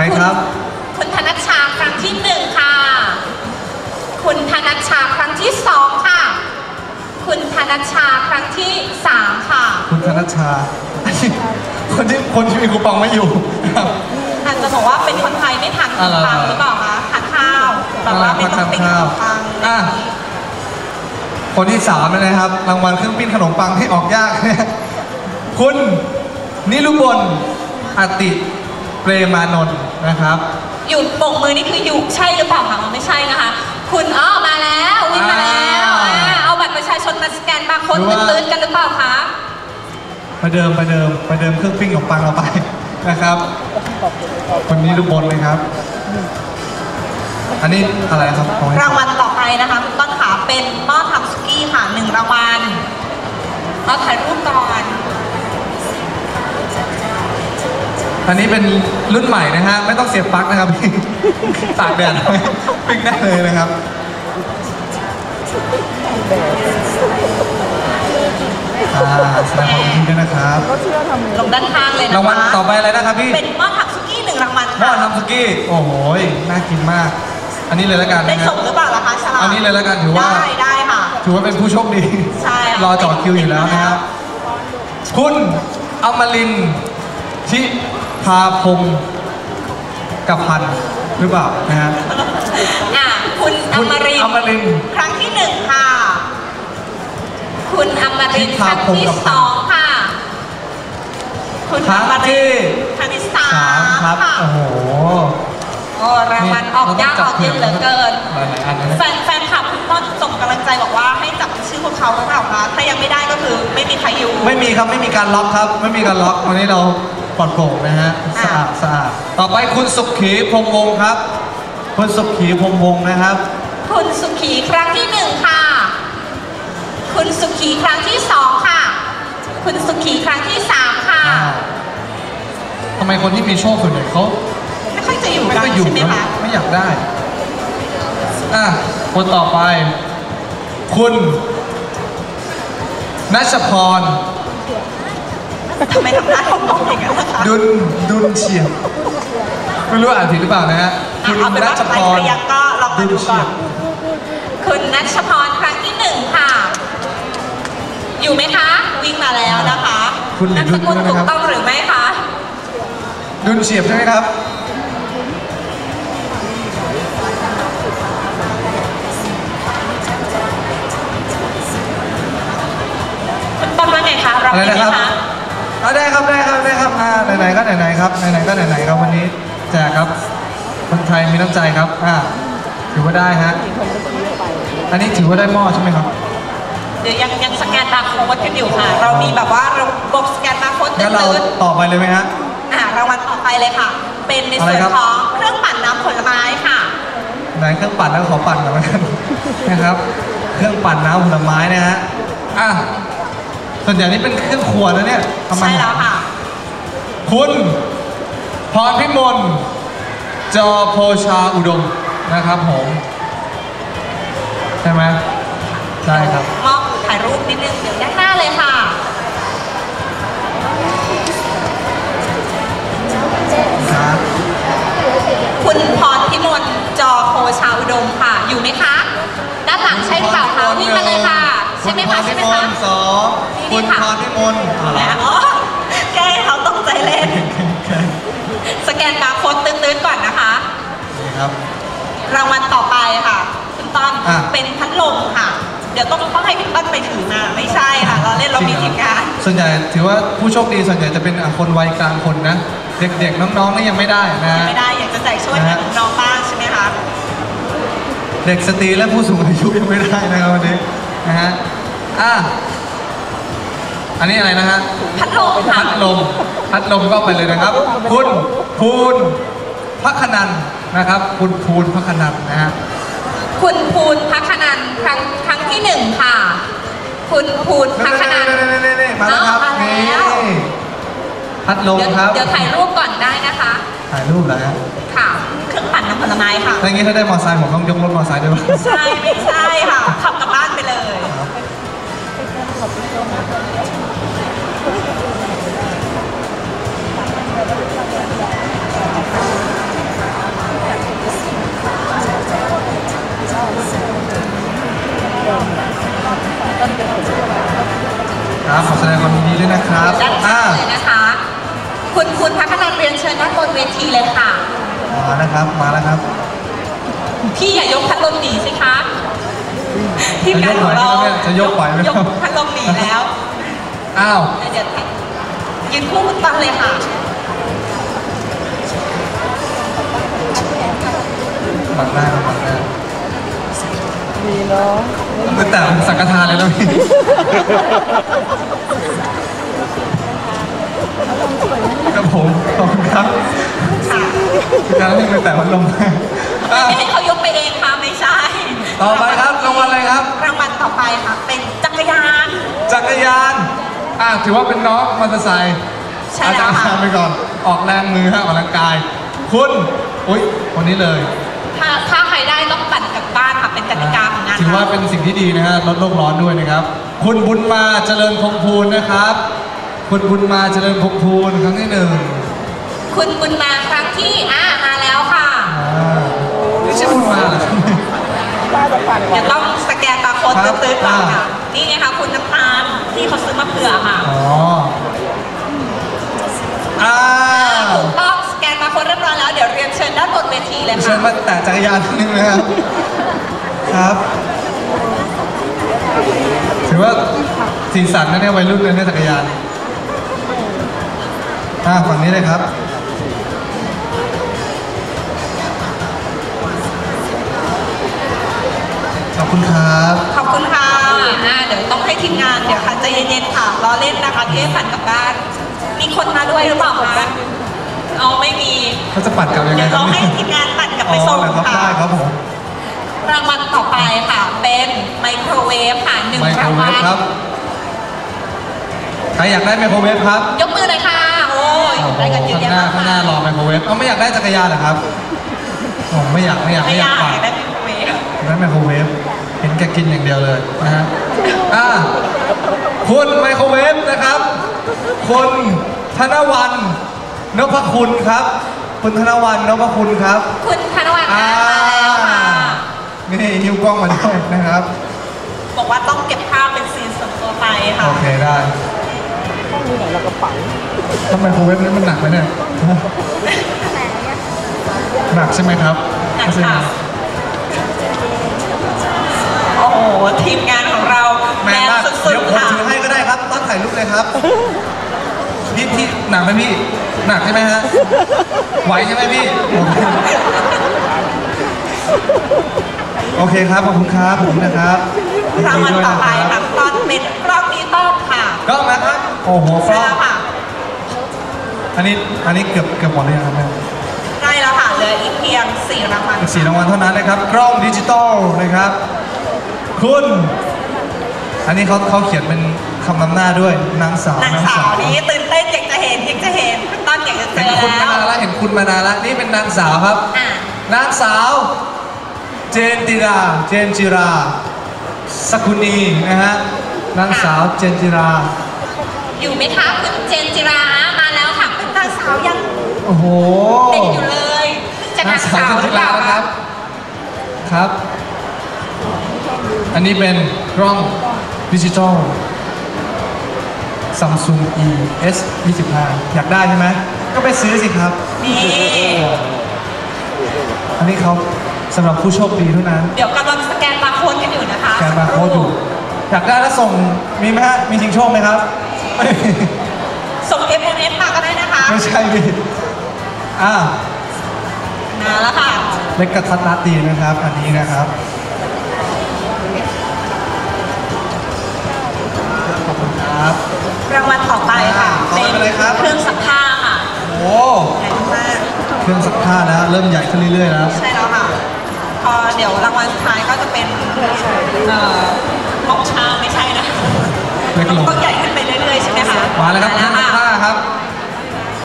รครับ คุณธนัชชาครั้งที่หนึ่งค่ะ คุณธนัชชาครั้งที่สองค่ะ คุณธนัชชาครั้งที่สามค่ะ คุณธนชชา คนที่คนที่มีคูปองไม่อยู่ครับอาจจะบอกว่าเป็นคนไทยไม่ทานขนมปังหรือเปล่าคะทานข้าวแบบว่าไม่ต้องเป็นขนมปังอะคนที่สามนะครับ รางวัลเครื่องปิ้นขนมปังที่ออกยากคุณนิรุบลอติเปรมานนท์ นะครับอยู่โบกมือนี่คืออยู่ใช่หรือเปล่าคะไม่ใช่นะคะ คุณอ้อมาแล้ววิ่งมาแล้วอ่าอ่าเอาบัตรประชาชนมาสแกนบาร์โค้ดหรือว่า ตื้นๆกันหรือเปล่าคะ ประเดิมประเดิมประเดิมเครื่องปิ้งขนมปังเราไปนะครับคนนี้รุบลเลยครับ อันนี้อะไรครับของให้รางวัลต่อไปนะคะคุณต้นขาเป็นหม้อทำสุกี้ค่ะหนึ่งรางวัลเราถ่ายรูปก่อน อันนี้เป็นรุ่นใหม่นะฮะ ไม่ต้องเสียบปลั๊กนะครับพี่ตากแดดไว้ปิ้งได้เลยนะครับ อ่าแสดงความยินดีด้วยนะครับ ลงด้านข้างเลยนะคะรางวัลต่อไปอะไรนะครับพี่เป็นหม้อทำสุกี้หนึ่งรางวัลหม้อค่ะทำสุกี้ โอ้โหยน่ากินมาก อันนี้เลยแล้วกันได้นะครัส่บ งหรือเปล่าล่ะคะฉลาดอันนี้เลยแล้วกันถือว่า ได้ได้ค่ะ ถือว่าเป็นผู้โชคดี ใช่ค่ะรอจอดคิวอยู่แล้วนะครับ คุณอมรินทร์ทิพาพงศ์กับพันธ์หรือเปล่านะฮะอะคุณอคุณมรินทอมรินทร์ ครั้งที่หนึ่งค่ะ คุณอมรินทร์ที่คพารั้งพงที่กับสองค่ะ คุณครั้งอมรินทที่ร์ครั้งที่สาสามมครับค่ะโอ้โหโอ้รางวัลออกยากออกเย็นเหลือเกิน หลายๆอันนะแฟนแฟนคลับคุณต้นส่งกำลังใจบอกว่าให้จับชื่อพวกเขาหรือเปล่าคะถ้ายังไม่ได้ก็คือไม่มีใครอยู่ ไม่มีครับไม่มีการล็อกครับ ไม่มีการล็อกวันนี้เรา ปลอดโปร่งนะฮะสะอาดสะอาดต่อไปคุณสุขีพรหมวงศ์ครับ คุณสุขีพรหมวงศ์นะครับ คุณสุขีครั้งที่หนึ่งค่ะ คุณสุขีครั้งที่สองค่ะ คุณสุขีครั้งที่สามค่ะ ทำไมคนที่มีโชคส่วนใหญ่เขาไม่ค่อยจะอยู่ไม่กันก็อยู่ใช่ไหมนะคะ ไม่อยากได้ อะ คนต่อไป คุณนัชพร ทำไมทำหน้าทองมองอย่างนั้นล่ะคะดุนดุนเฉียบไม่รู้อ่านผิดหรือเปล่านะฮะคุณเอาเป็นนัว่าชใคพรรเรียงก็ลองมาดูก่อน คุณนัชพรครั้งที่หนึ่งค่ะ อยู่ไหมคะ วิ่งมาแล้วนะคะคุณหรืนาอมสกุลดุลด้วยนะครับถูกต้องหรือไม่คะดุนเฉียบใช่ไหมครับ คุณต้นว่าไงคะรับอะไรได้ไหมนะครับ คะ เอาได้ครับได้ครับได้ครับอ่าไหนๆก็ไหนๆครับไหนๆก็ไหนๆครับวันนี้แจกครับ คนไทยมีน้ำใจครับอ่าถือว่าได้ฮะอันนี้ถือว่าได้หม้อใช่ไหมครับเดี๋ยวยังยังสแกนบาร์โค้ดกันอยู่ค่ะ เรามีแบบว่าระบบสแกนบาร์โค้ดงั้นเราตื้นต่อไปเลยไหมฮะๆอ่ารางวัลต่อไปเลยค่ะ เป็นในส่วนอะไรครับของเครื่องปั่นน้ำผลไม้ค่ะ ไหนเครื่องปั่นแล้วขอปั่นก่อนแล้วกันนะครับ เครื่องปั่นน้ำผลไม้นะฮะอะ ส่วนใหญ่นี่เป็นเครื่องครัวนะเนี่ยทำไมใช่แล้วค่ะ คุณพรพิมลจอโพชาอุดมนะครับผม ใช่ไหมใช่ครับมอบถ่ายรูปนิดนึงเดี๋ยวด้านหน้า ส่วนใหญ่ถือว่าผู้โชคดีส่วนใหญ่จะเป็นอะคนวัยกลางคนนะ เด็กๆ น้องๆนี่ยังไม่ได้นะฮะไม่ได้อยากจะแจกช่วยนะฮะน้องๆบ้างใช่ไหมคะเด็กสตรีและผู้สูงอายุยังไม่ได้นะครับวันนี้นะฮะอะอันนี้อะไรนะฮะพัดลมค่ะพัดลมพัดลมก็ไปเลยนะครับ คุณภูนพักนันท์นะครับ คุณภูนพักนันท์นะฮะคุณภูนพักนันท์ครั้งครั้งที่หนึ่งค่ะ คุณพูดพักนันท์นี่มาแล้วครับเอามานี่แล้วพัดลมเดี๋ยวครับ เดี๋ยวถ่ายรูปก่อนได้นะคะ ถ่ายรูปแล้วค่ะเครื่องปั่นน้ำผลไม้ค่ะถ้าอย่างนี้ถ้าได้มอเตอร์ไซค์ผมต้องยกรถมอเตอร์ไซค์ด้วยป่ะใช่ไม่ใช่ค่ะขับ ความดีด้วยนะครับด้านข้างเลยนะคะ คุณคุณพัฒนาเรียนเชิญด้านบนเวทีเลยค่ะ มาแล้วครับ มาแล้วครับ พี่อย่ายกพัดลมหนีสิคะทีมงานของเราจะยกไหวไหมยกพัดลมหนีแล้ว อ้าวเดี๋ยวยืนคู่คุณตั้งเลยค่ะบังหน้าบังหน้า ดีเนาะมือแต่สังฆทานเลยนะพี่ครับผมขอบคุณครับค่ะการเล่นมือแต่พัดลมอะไม่ให้เขายกไปเองค่ะไม่ใช่ ต่อไปครับรางวัลอะไรครับ รางวัลต่อไปค่ะ เป็นจักรยาน จักรยาน อะถือว่าเป็นน้องมอเตอร์ไซค์ใช่อาแล้จาวรย์ค่ะทำไปก่อน ออกแรงมือฮะออกกำลังกาย คุณ อุ้ยคนนี้เลย ถ้าถ้าใครได้ต้องปั่ ถือว่าเป็นสิ่งที่ดีนะฮะลดโลกร้อนด้วยนะครับ คุณบุญมาเจริญพงพูนนะครับ คุณบุญมาเจริญพงพูนครั้งที่หนึ่งคุณบุญมาครั้งที่อ่ามาแล้วค่ะอ่าไม่ใช่บุญมาเหรอครับป้าจะปั่นก่อเดี๋ยนวต้องสแกนบาร์โค้ดครับตื้อๆก่อนอ่าค่ะ นี่ไงคะคุณน้ำตาลที่เขาซื้อมาเผื่อค่ะอ๋ออ่าถูกต้องสแกนบาร์โค้ดเรียบร้อยแล้วเดี๋ยวเรียนเชิญด้านบนเวทีเลยเชิค่ะญมาแตะจักรยานนิดนึงนะครับ ครับ ถือว่าสีสันนะเนี่ยวัยรุ่นเลยเนี่ยจักรยานอ่าฝั่งนี้เลยครับขอบคุณครับ ขอบคุณค่ะอ่าเดี๋ยวต้องให้ทีมงานเดี๋ยวค่ะใจเย็นๆค่ะรอเล่นนะคะที่ให้ปั่นกลับบ้าน มีคนมาด้วยหรือเปล่าคะอ๋อไม่มีเขาจะปัดกลับยังไงเดี๋ยวครัเราบให้ทีมงานปั่นกลับอ๋ไปอส่งเหรอครับค่ะได้ครับผม รางวัลต่อไปค่ะ เป็นไมโครเวฟค่ะหนึ่งไมโครรางเววัลฟครับ ใครอยากได้ไมโครเวฟครับยกมือหน่อยค่ะ โอ้ยได้กันเยอะข้างแยะหน้ามากข้างหน้ารมาอยไมโครเวฟ เอาไม่อยากได้จักรยานเหรอครับผมไม่อยากไม่อยากไม่ไม่อยากยากปั่นได้ไมโครเวฟได้ไมโครเวฟ เห็นแกกินอย่างเดียวเลยนะฮะ อ่า คุณไมโครเวฟนะครับ คุณธนวันนพคุณครับ คุณธนวันนพคุณครับ คุณธนวัฒน์อ่ามาแล้วค่ะ นี่นิ้วกล้องมาด้วยนะครับ บอกว่าต้องเก็บภาพเป็นซีนส่วนตัวไปค่ะ โอเคได้ต้องมีไหนเรากระเป๋าทำไมโครเวฟนี้มันหนักไหมเนี่ยหนักใช่ไหมครับหนักค่ะโอ้โหทีมงานของเราแมแมนนมากสุเดี๋ดยวผมๆค่ะ ถือให้ก็ได้ครับต้อนถ่ายรูปเลยครับพี่พี่หนักไหมพี่ หนักใช่ไหมฮะไหวใช่ไหมพี่โอเค โอเคครับ ขอบคุณครับผมนะครับรางวัลยินดีด้วยต่อไปนะคค่ะรับตอนเป็นกล้องดิจิตอลค่ะกล้องนะครับ โอ้โหกใช่ล้องแล้วค่ะอันนี้ อันนี้เกือบเกือบหมดเลยงครับแม่ใกล้แล้วค่ะเหลืออีกเพียงสี่รางวัลอีกสี่รางวัลเท่านั้นนะครับ กล้องดิจิตอลนะครับ คุณ อันนี้เขาเขาเขียนเป็นคำนำหน้าด้วย นางสาว นางสาวนี้ตื่นเต้นอยากจะเห็นอยากจะเห็นคุณต้นอยากจะเจเห็นอคุณมาแล้วนานแล้วเห็นคุณมานานแล้วนี่เป็นนางสาวครับ อะ นางสาว เจนติรา เจนจิราสกุณีนะฮะนางสาวเจนจิรา อยู่ไหมคะคุณเจนจิรามาแล้วค่ะเป็นนางสาวยังโอ้โหเด็กอยู่เลยจะนางสาวหรือเปล่านะคคะรับ ครับ อันนี้เป็นกล้องดิจิตอล Samsung E S 25อยากได้ใช่ไหมก็ไปซื้อสิครับ นี่ อันนี้เขา สำหรับผู้โชคดีเท่านั้นเดี๋ยวกำลังสแกนบาร์โค้ดกันอยู่นะคะแกนบาร์โค้ดอยู่อยากได้แล้วส่งมีไหมฮะมีชิงโชคไหมครับไม่มีส่ง SMS มาก็ได้นะคะไม่ใช่ดิอ่ามาแล้วค่ะเล็กกระทัดรัดดีนะครับ อันนี้นะครับขอบคุณครับรางวัลต่อไปค่ะต่อไปเป็นอะไรครับเครื่องซักผ้าค่ะโอ้ใหญ่มากเครื่องซักผ้าแล้วเริ่มใหญ่ขึ้นเรื่อยๆแล้วใช่แล้ว ค่ะพอเดี๋ยวรางวัลสุดท้ายก็จะเป็นเอ่อมอกชาไม่ใช่นะเล็กลงต้องใหญ่ขึ้นไปเรื่อยๆใช่ไหมคะมาแล้วครับเครื่องซักผ้าครับ